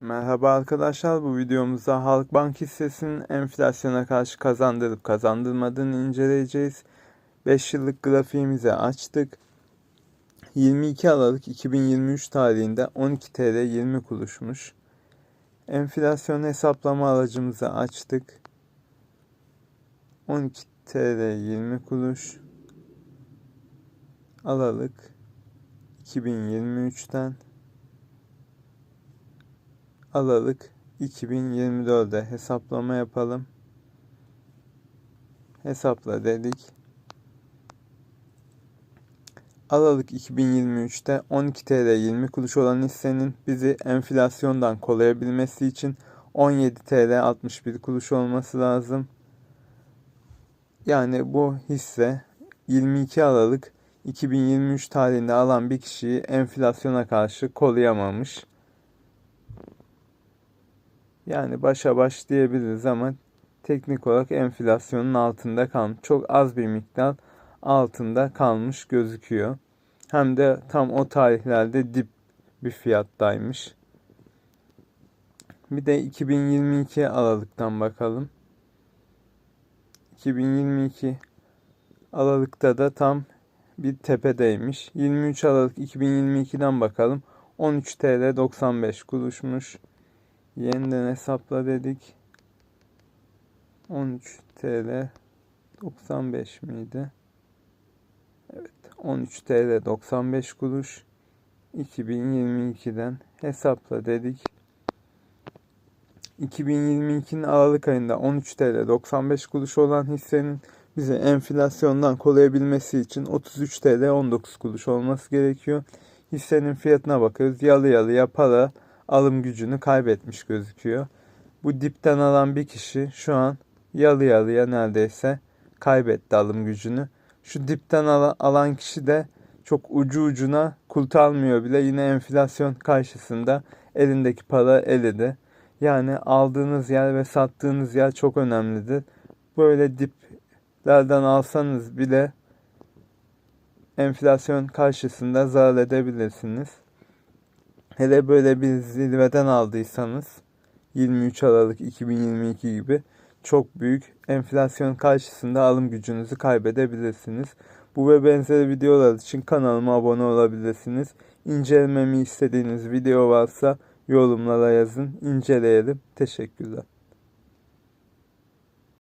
Merhaba arkadaşlar bu videomuzda Halkbank hissesinin enflasyona karşı kazandırıp kazandırmadığını inceleyeceğiz. 5 yıllık grafiğimizi açtık. 22 Aralık 2023 tarihinde 12 TL 20 kuruşmuş. Enflasyon hesaplama aracımızı açtık. 12 TL 20 kuruş. Aralık 2023'ten Aralık 2024'de hesaplama yapalım. Hesapla dedik. Aralık 2023'te 12 TL 20 kuruş olan hissenin bizi enflasyondan koruyabilmesi için 17 TL 61 kuruş olması lazım. Yani bu hisse 22 Aralık 2023 tarihinde alan bir kişiyi enflasyona karşı koruyamamış. Yani başa baş diyebiliriz ama teknik olarak enflasyonun altında kalmış. Çok az bir miktar altında kalmış gözüküyor. Hem de tam o tarihlerde dip bir fiyattaymış. Bir de 2022 Aralık'tan bakalım. 2022 Aralık'ta da tam bir tepedeymiş. 23 Aralık 2022'den bakalım. 13 TL 95 kuruşmuş. Yeniden hesapla dedik. 13 TL 95 miydi? Evet 13 TL 95 kuruş 2022'den hesapla dedik. 2022'nin Aralık ayında 13 TL 95 kuruş olan hissenin bize enflasyondan koruyabilmesi için 33 TL 19 kuruş olması gerekiyor. Hissenin fiyatına bakıyoruz. Yalı yalıya para alım gücünü kaybetmiş gözüküyor. Bu dipten alan bir kişi şu an yalı yalıya neredeyse kaybetti alım gücünü. Şu dipten alan kişi de çok ucu ucuna kurtarmıyor bile yine enflasyon karşısında elindeki para eledi. Yani aldığınız yer ve sattığınız yer çok önemlidir. Böyle diplerden alsanız bile enflasyon karşısında zarar edebilirsiniz. Hele böyle bir zirveden aldıysanız 23 Aralık 2022 gibi çok büyük enflasyon karşısında alım gücünüzü kaybedebilirsiniz. Bu ve benzeri videolar için kanalıma abone olabilirsiniz. İncelememi istediğiniz video varsa yorumlara yazın, inceleyelim. Teşekkürler.